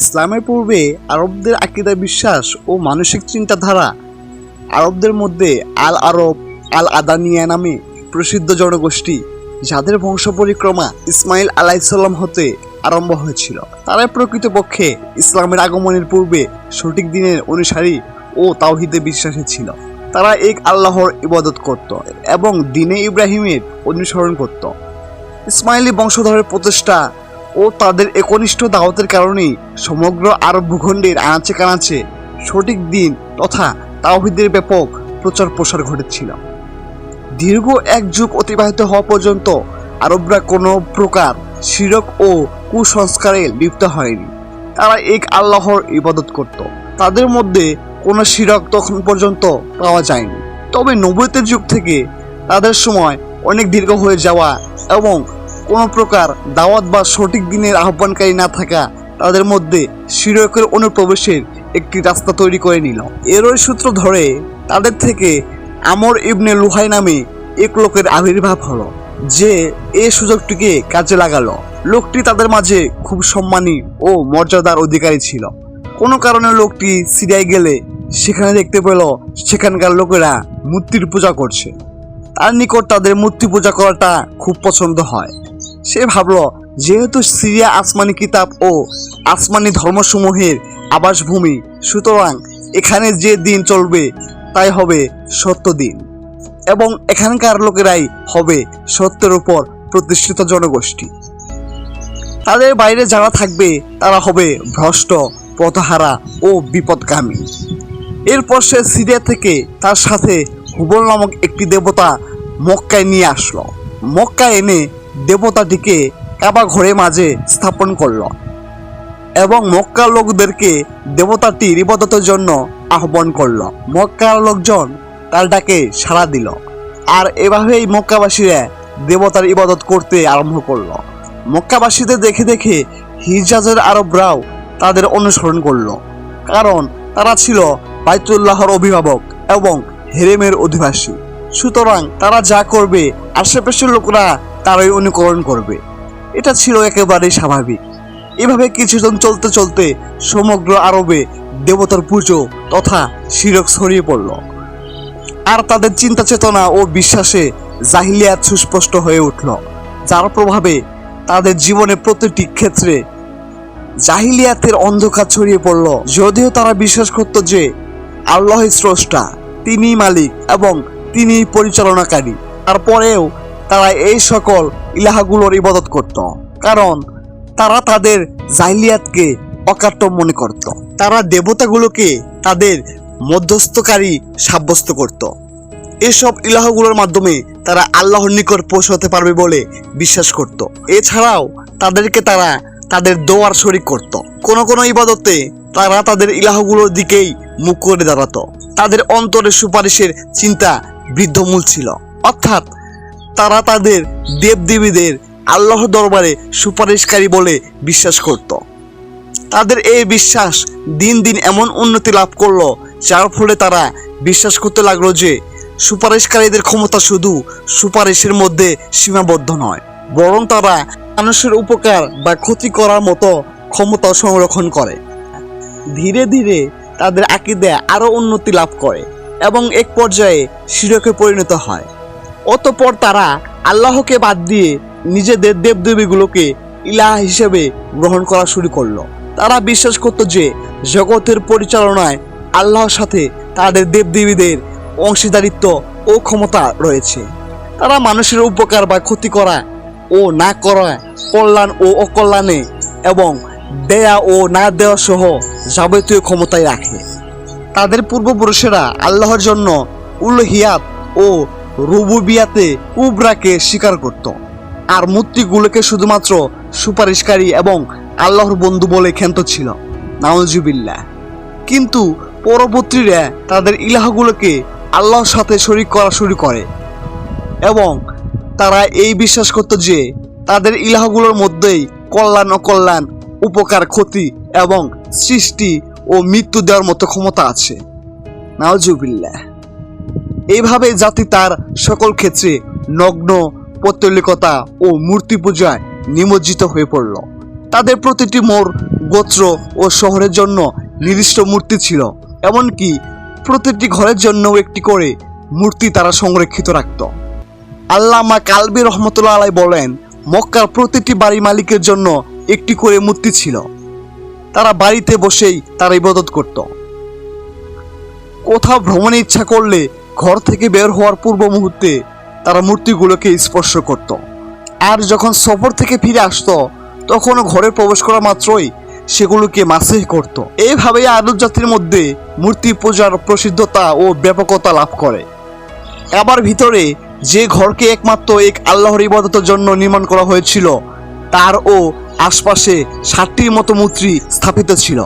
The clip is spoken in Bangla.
ইসলামের পূর্বে আরবদের আকিদা বিশ্বাস ও মানসিক চিন্তাধারা আরবদের মধ্যে আল আরব আল আদানিয়া নামে প্রসিদ্ধ জনগোষ্ঠী, যাদের বংশ পরিক্রমা ইসমাইল আলাইসাল্লাম হতে আরম্ভ হয়েছিল। তারা প্রকৃতপক্ষে ইসলামের আগমনের পূর্বে সঠিক দিনের অনুসারী ও তাওহিদে বিশ্বাসী ছিল। তারা এক আল্লাহর ইবাদত করত এবং দিনে ইব্রাহিমের অনুসরণ করত। ইসমাইলি বংশধরের প্রচেষ্টা ও তাদের একনিষ্ঠ দাওয়াতের কারণেই সমগ্র আরব ভূখণ্ডের আনাচে কানাচে সঠিক দিন তথা তাওহিদের ব্যাপক প্রচার প্রসার ঘটেছিল। দীর্ঘ এক যুগ অতিবাহিত হওয়া পর্যন্ত আরবরা কোনো প্রকার শিরক ও কুসংস্কারে লিপ্ত হয়নি। তারা এক আল্লাহর ইবাদত করত। তাদের মধ্যে কোনো শিরক তখন পর্যন্ত পাওয়া যায়নি। তবে নবতের যুগ থেকে তাদের সময় অনেক দীর্ঘ হয়ে যাওয়া এবং কোনো প্রকার দাওয়াত বা সঠিক দিনের আহ্বানকারী না থাকা তাদের মধ্যে শিরকের অনুপ্রবেশের একটি রাস্তা তৈরি করে নিল। এরই সূত্র ধরে তাদের থেকে আমর ইবনে লুহাই নামে এক লোকের আবির্ভাব হলো, যে এ সুযোগটিকে কাজে লাগালো। লোকটি তাদের মাঝে খুব সম্মানী ও মর্যাদার অধিকারী ছিল। কোনো কারণে লোকটি সিরিয়ায় গেলে সেখানে দেখতে পেল সেখানকার লোকেরা মূর্তির পূজা করছে। তার নিকট তাদের মূর্তি পূজা করাটা খুব পছন্দ হয়। সে ভাবল, যেহেতু সিরিয়া আসমানি কিতাব ও আসমানি ধর্মসমূহের আবাসভূমি, সুতরাং এখানে যে দিন চলবে, তাই হবে সত্য দিন এবং এখানকার লোকেরাই হবে সত্যের উপর প্রতিষ্ঠিত জনগোষ্ঠী। তাদের বাইরে যারা থাকবে, তারা হবে ভ্রষ্ট, পথহারা ও বিপদগামী। এরপর সে সিরিয়া থেকে তার সাথে হুবল নামক একটি দেবতা মক্কায় নিয়ে আসলো। মক্কা এনে দেবতাটিকে কাবা ঘরের মাঝে স্থাপন করল এবং মক্কার লোকদেরকে দেবতাটির ইবাদতের জন্য আহ্বান করল। মক্কার লোকজন তার ডাকে সাড়া দিল আর এভাবেই মক্কাবাসীরা দেবতার ইবাদত করতে আরম্ভ করল। মক্কাবাসীদের দেখে দেখে হিজাজের আরবরাও তাদের অনুসরণ করল কারণ তারা ছিল বাইতুল্লাহর অভিভাবক এবং হেরেমের অধিবাসী। সুতরাং তারা যা করবে, আশেপাশের লোকরা তারই অনুকরণ করবে। এটা ছিল একেবারেই স্বাভাবিক। এভাবে কিছুদিন চলতে চলতে সমগ্র আরবে দেবতার পুজো তথা শিরক ছড়িয়ে পড়ল। আর তাদের চিন্তা চেতনা ও বিশ্বাসে জাহিলিয়াত সুস্পষ্ট হয়ে উঠল, যার প্রভাবে তাদের জীবনে প্রতিটি ক্ষেত্রে জাহিলিয়াতের অন্ধকার ছড়িয়ে পড়ল। যদিও তারা বিশ্বাস করত যে আল্লাহ স্রষ্টা তিনি মালিক এবং তিনি পরিচালনাকারী। তারপরেও তারা এই সকল ইলাহাগুলোর ইবাদত করত, কারণ তারা তাদের জাহিলিয়াতকে অকাট্য মনে করত। তারা দেবতাগুলোকে তাদের মধ্যস্থকারী সাব্যস্ত করত। এসব ইলাহগুলোর মাধ্যমে তারা আল্লাহর নিকট পৌঁছাতে পারবে বলে বিশ্বাস করত। এছাড়াও তাদেরকে তারা তাদের দোয়ার শরিক করত। কোন কোনো ইবাদতে তারা তাদের ইলাহগুলোর দিকেই মুখ করে দাঁড়াতো। তাদের অন্তরে সুপারিশের চিন্তা বৃদ্ধমূল ছিল। অর্থাৎ তারা তাদের দেবদেবীদের আল্লাহর দরবারে সুপারিশকারী বলে বিশ্বাস করত। তাদের এই বিশ্বাস দিন দিন এমন উন্নতি লাভ করল, যার ফলে তারা বিশ্বাস করতে লাগল যে সুপারিশকারীদের ক্ষমতা শুধু সুপারিশের মধ্যে সীমাবদ্ধ নয়, বরং তারা মানুষের উপকার বা ক্ষতি করার মতো ক্ষমতা সংরক্ষণ করে। ধীরে ধীরে তাদের আকিদে আরও উন্নতি লাভ করে এবং এক পর্যায়ে শিরকে পরিণত হয়। অতপর তারা আল্লাহকে বাদ দিয়ে নিজেদের দেবদেবীগুলোকে ইলাহ হিসেবে গ্রহণ করা শুরু করল। তারা বিশ্বাস করত যে জগতের পরিচালনায় আল্লাহর সাথে তাদের দেবদেবীদের অংশীদারিত্ব ও ক্ষমতা রয়েছে। তারা মানুষের উপকার বা ক্ষতি করা ও না করা, কল্যাণ ও অকল্যাণে এবং দেয়া ও না দেওয়া সহ যাবতীয় ক্ষমতায় রাখে। তাদের পূর্বপুরুষেরা আল্লাহর জন্য উলহিয়াত ও রুবুবিয়াতে উবরাকে স্বীকার করত। আর মূর্তিগুলোকে শুধুমাত্র সুপারিশকারী এবং আল্লাহর বন্ধু বলে ক্ষান্ত ছিল। নাউজুবিল্লাহ। কিন্তু পরবর্তীরা তাদের ইলাহগুলোকে আল্লাহর সাথে শরিক করা শুরু করে। এবং তারা এই বিশ্বাস করত যে তাদের ইলাহগুলোর মধ্যেই কল্যাণ অকল্যাণ, উপকার, ক্ষতি এবং সৃষ্টি ও মৃত্যু দেওয়ার মতো ক্ষমতা আছে। নাওজুবিল্লাহ এইভাবে জাতি তার সকল ক্ষেত্রে নগ্ন, পৌত্তলিকতা ও মূর্তি পূজায় নিমজ্জিত হয়ে পড়ল। তাদের প্রতিটি মোড় গোত্র ও শহরের জন্য নির্দিষ্ট মূর্তি ছিল, এমনকি প্রতিটি ঘরের জন্যও একটি করে মূর্তি তারা সংরক্ষিত রাখত। আল্লামা কালবি রহমতুল্লাহ আলাই বলেন, মক্কার প্রতিটি বাড়ি মালিকের জন্য একটি করে মূর্তি ছিল। তারা বাড়িতে বসেই তারা ইবাদত করত। কোথাও ভ্রমণে ইচ্ছা করলে ঘর থেকে বের হওয়ার পূর্ব মুহূর্তে তারা মূর্তিগুলোকে স্পর্শ করত। আর যখন সফর থেকে ফিরে আসতো, তখনও ঘরে প্রবেশ করা মাত্রই সেগুলোকে মাসেহ করত। এইভাবে আদত জাতির মধ্যে মূর্তি পূজার প্রসিদ্ধতা ও ব্যাপকতা লাভ করে। আবার ভিতরে যে ঘরকে একমাত্র এক আল্লাহর ইবাদতের জন্য নির্মাণ করা হয়েছিল, তার ও আশপাশে ষাটটির মতো মূর্তি স্থাপিত ছিল।